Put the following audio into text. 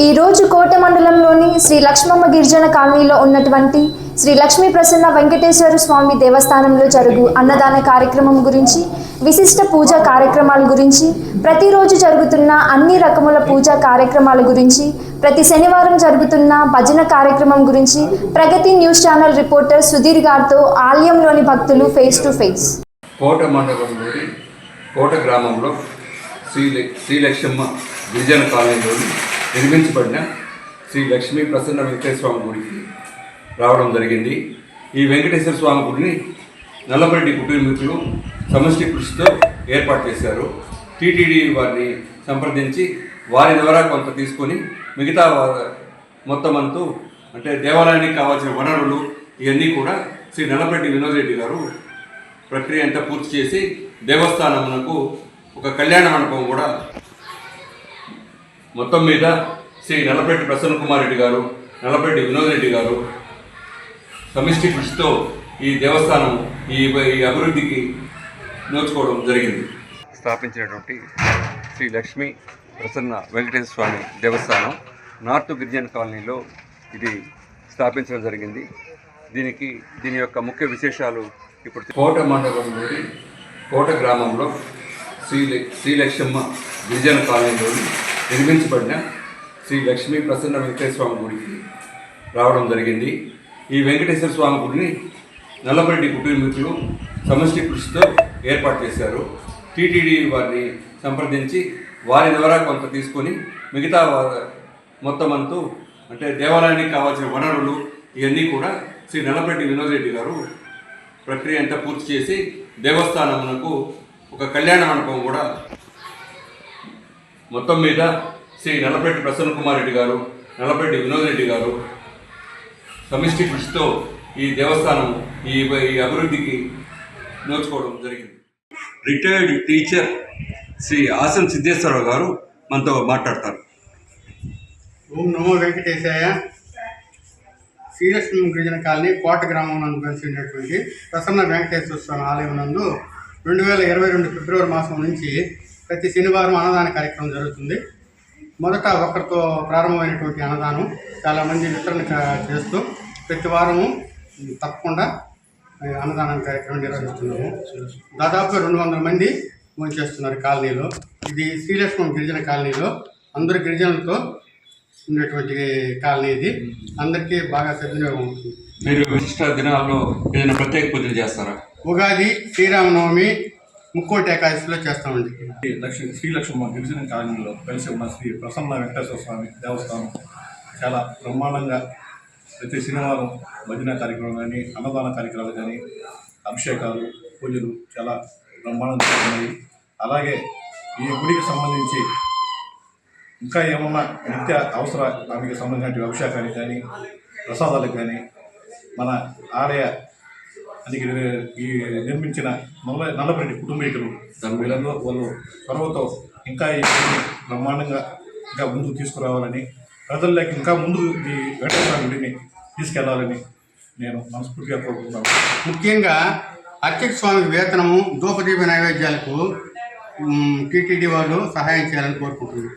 ఈ రోజు కోట మండలంలోని శ్రీ లక్ష్మమ్మ గిరిజన కాలనీలో ఉన్నటువంటి శ్రీ లక్ష్మీ ప్రసన్న వెంకటేశ్వర స్వామి దేవస్థానంలో జరుగు అన్నదాన కార్యక్రమం గురించి విశిష్ట పూజా కార్యక్రమాల గురించి ప్రతిరోజు జరుగుతున్న అన్ని రకముల పూజా కార్యక్రమాల గురించి ప్రతి శనివారం జరుగుతున్న భజన కార్యక్రమం గురించి Pragati news channel reporter Sudhir గారితో ఆలయంలోని భక్తులు ఫేస్ టు ఫేస్. కోట మండలంలోని కోట గ్రామంలో శ్రీ శ్రీలక్ష్మమ్మ గిరిజన కాలనీలోని నిర్మించబడిన శ్రీ లక్ష్మీ ప్రసన్న వెంకటేశ్వర స్వామి గుడికి రావడం జరిగింది. ఈ వెంకటేశ్వర స్వామి గుడిని నల్లపరెడ్డి కుటుంబీకులు సమష్టి కృషితో ఏర్పాటు చేశారు. టీటీడీ వారిని సంప్రదించి వారి ద్వారా కొంత తీసుకొని మిగతా మొత్తం అంతా అంటే దేవాలయానికి కావాల్సిన వనరులు ఇవన్నీ కూడా శ్రీ నల్లపరెడ్డి వినోద్ రెడ్డి గారు ప్రక్రియ అంతా పూర్తి చేసి దేవస్థానమునకు ఒక కళ్యాణ మండపం కూడా మొత్తం మీద శ్రీ నల్లపెట్టి ప్రసన్న కుమార్ రెడ్డి గారు నల్లపెట్టి వినోద్ రెడ్డి గారు సమిష్టి కృషితో ఈ దేవస్థానం ఈ ఈ అభివృద్ధికి నోచుకోవడం జరిగింది. స్థాపించినటువంటి శ్రీ లక్ష్మీ ప్రసన్న వెంకటేశ్వర స్వామి దేవస్థానం నార్త్ గిరిజన కాలనీలో ఇది స్థాపించడం జరిగింది. దీనికి దీని యొక్క ముఖ్య విశేషాలు ఇప్పుడు కోట మండలంలోని కోట గ్రామంలో శ్రీ శ్రీలక్ష్మమ్మ గిరిజన కాలనీలోని నిర్మించబడిన శ్రీ లక్ష్మీ ప్రసన్న వెంకటేశ్వర స్వామి గుడికి రావడం జరిగింది. ఈ వెంకటేశ్వర స్వామి గుడిని నల్లబరెడ్డి కుటుంబీకులు సమష్టి కృషితో ఏర్పాటు చేశారు. టీటీడీ వారిని సంప్రదించి వారి ద్వారా కొంత తీసుకొని మిగతా మొత్తం అంతా అంటే దేవాలయానికి కావాల్సిన వనరులు ఇవన్నీ కూడా శ్రీ నల్లబరెడ్డి వినోదరెడ్డి గారు ప్రక్రియ అంతా పూర్తి చేసి దేవస్థానమునకు ఒక కళ్యాణ మండపం కూడా మొత్తం మీద శ్రీ నల్లపెట్టి ప్రసన్న కుమార్ రెడ్డి గారు నల్లపెట్టి వినోద్ రెడ్డి గారు సమిష్టి కృషితో ఈ దేవస్థానం ఈ ఈ అభివృద్ధికి నోచుకోవడం జరిగింది. రిటైర్డ్ టీచర్ శ్రీ ఆసన్ సిద్ధేశ్వరరావు గారు మనతో మాట్లాడతారు. ఓం నమో వెంకటేశాయ. శ్రీలక్ష్మి గిరిజన కాలనీ కోట గ్రామం నందు కలిసినటువంటి ప్రసన్న వెంకటేశ్వర స్వామి ఆలయం నందు రెండు వేల ఇరవై రెండు ఫిబ్రవరి మాసం నుంచి ప్రతి శనివారం అన్నదాన కార్యక్రమం జరుగుతుంది. మొదట ఒకరితో ప్రారంభమైనటువంటి అన్నదానం చాలామంది వితరణ చేస్తూ ప్రతి వారము తప్పకుండా అన్నదానం కార్యక్రమం నిర్వహిస్తున్నాము. దాదాపుగా రెండు వందల మంది చేస్తున్నారు కాలనీలో. ఇది శ్రీలక్ష్మం గిరిజన కాలనీలో అందరు గిరిజనులతో ఉండేటువంటి కాలనీ ఇది. అందరికీ బాగా సద్వినియోగం అవుతుంది. మీరు విశిష్ట దినాల్లో ఏదైనా ప్రత్యేక పూజలు చేస్తారా? ఉగాది శ్రీరామనవమి ముక్కోటి ఏకాదశిలో చేస్తామండి. శ్రీ లక్ష్మ గిరిజన కాలనీలో కలిసి ఉన్న శ్రీ ప్రసన్న వెంకటేశ్వర స్వామి దేవస్థానం చాలా బ్రహ్మాండంగా ప్రతి శనివారం భజన కార్యక్రమం కానీ అన్నదాన కార్యక్రమాలు కానీ అభిషేకాలు పూజలు చాలా బ్రహ్మాండంగా ఉన్నాయి. అలాగే ఈ గుడికి సంబంధించి ఇంకా ఏమన్నా నిత్య అవసర దానికి సంబంధించిన అభిషేకానికి కానీ ప్రసాదాలకు కానీ మన ఆలయ అది ఈ నిర్మించిన నల్ల నల్లపరెడ్డి కుటుంబీకులు వీళ్ళందరూ వాళ్ళు చొరవతో ఇంకా ఈ బ్రహ్మాండంగా ఇంకా ముందుకు తీసుకురావాలని ప్రజల్లోకి ఇంకా ముందు ఈ వెంకటేశ్వర గుడిని తీసుకెళ్ళాలని నేను మనస్ఫూర్తిగా కోరుకుంటున్నాను. ముఖ్యంగా అర్చక స్వామికి వేతనము దూపదీప నైవేద్యాలకు టీటీడీ వాళ్ళు సహాయం చేయాలని కోరుకుంటున్నాను.